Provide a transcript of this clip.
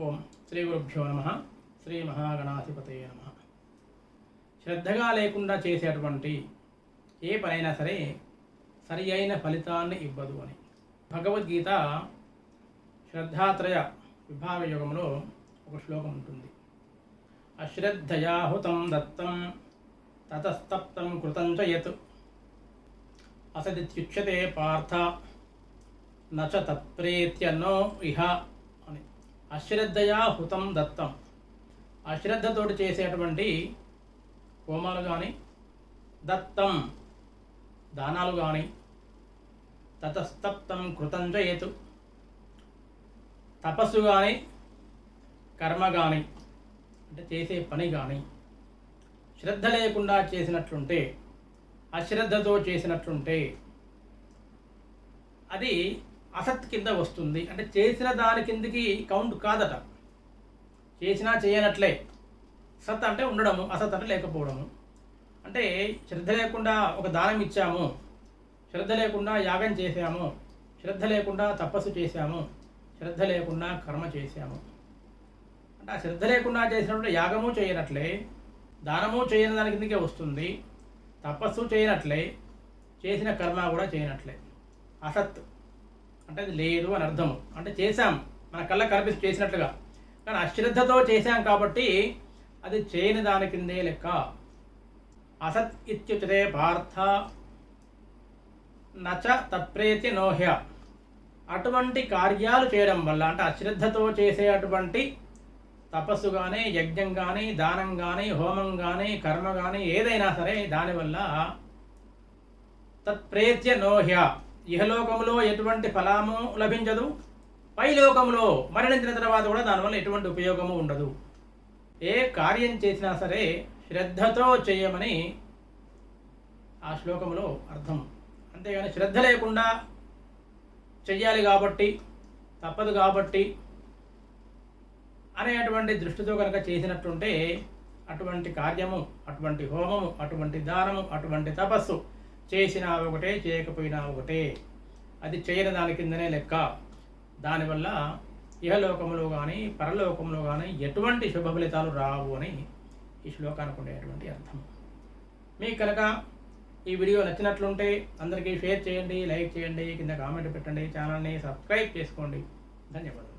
ఓం శ్రీ గురుభ్యో నమ. శ్రీ మహాగణాధిపతయ నమ. శ్రద్ధగా లేకుండా చేసేటువంటి ఏ పనైనా సరే సరి అయిన ఫలితాన్ని ఇవ్వదు అని. భగవద్గీత శ్రద్ధాత్రయ విభాగ యుగంలో ఒక శ్లోకం ఉంటుంది. అశ్రద్ధయాహుతం దత్తం తతస్తప్తం కృతం చ యత్. అసదిత్యుచ్యతే పార్థ నచ తత్ప్రేత్య నో ఇహ. అశ్రద్ధయా హుతం దత్తం. అశ్రద్ధతోటి చేసేటువంటి హోమాలు కానీ దత్తం దానాలు కానీ తతస్తప్తం కృతం చేయతు తపస్సు కానీ కర్మ కానీ అంటే చేసే పని కానీ శ్రద్ధ లేకుండా చేసినట్లుంటే అశ్రద్ధతో చేసినట్లుంటే అది అసత్ కింద వస్తుంది. అంటే చేసిన దాని కిందికి కౌంట్ కాదట. చేసినా చేయనట్లే. సత్ అంటే ఉండడము అసత్ అంటే లేకపోవడము. అంటే శ్రద్ధ లేకుండా ఒక దానం ఇచ్చాము. శ్రద్ధ లేకుండా యాగం చేశాము. శ్రద్ధ లేకుండా తపస్సు చేశాము. శ్రద్ధ లేకుండా కర్మ చేశాము. అంటే ఆ శ్రద్ధ లేకుండా చేసినప్పుడు యాగము చేయనట్లే దానము చేయని దాని కిందకే వస్తుంది. తపస్సు చేయనట్లే చేసిన కర్మ కూడా చేయనట్లే. అసత్ అంటే అది లేదు అని అర్థం అంటే చేశాం. మన కళ్ళ కనిపిస్తూ చేసినట్లుగా. కానీ అశ్రద్ధతో చేశాం కాబట్టి అది చేయని దాని కిందే లెక్క. అసత్ ఇత్యుచితే పార్థ నచ తత్ప్రేతి నోహ్య. అటువంటి కార్యాలు చేయడం వల్ల అంటే అశ్రద్ధతో చేసే అటువంటి తపస్సు కానీ యజ్ఞం కానీ దానం కానీ హోమం కానీ కర్మ కానీ ఏదైనా సరే దానివల్ల తత్ప్రేత్య నోహ్య. ఇహలోకములో ఎటువంటి ఫలము లభించదు? పైలోకములో మరణించిన తర్వాత కూడా దానివల్ల ఎటువంటి ఉపయోగము ఉండదు. ఏ కార్యం చేసినా సరే శ్రద్ధతో చేయమని ఆ శ్లోకంలో అర్థం. అంతేగాని శ్రద్ధ లేకుండా చెయ్యాలి కాబట్టి తప్పదు కాబట్టి అనేటువంటి దృష్టితో కనుక చేసినట్టుంటే అటువంటి కార్యము అటువంటి హోమము అటువంటి దానము అటువంటి తపస్సు చేసినా ఒకటే చేయకపోయినా ఒకటే. అది చేయని దాని కిందనే లెక్క. దానివల్ల ఇహలోకంలో కానీ పరలోకంలో కానీ ఎటువంటి శుభ ఫలితాలు రావు అని ఈ శ్లోకానికి ఉండేటువంటి అర్థం. మీకు కనుక ఈ వీడియో నచ్చినట్లుంటే అందరికీ షేర్ చేయండి లైక్ చేయండి కింద కామెంట్ పెట్టండి ఛానల్ని సబ్స్క్రైబ్ చేసుకోండి. ధన్యవాదాలు.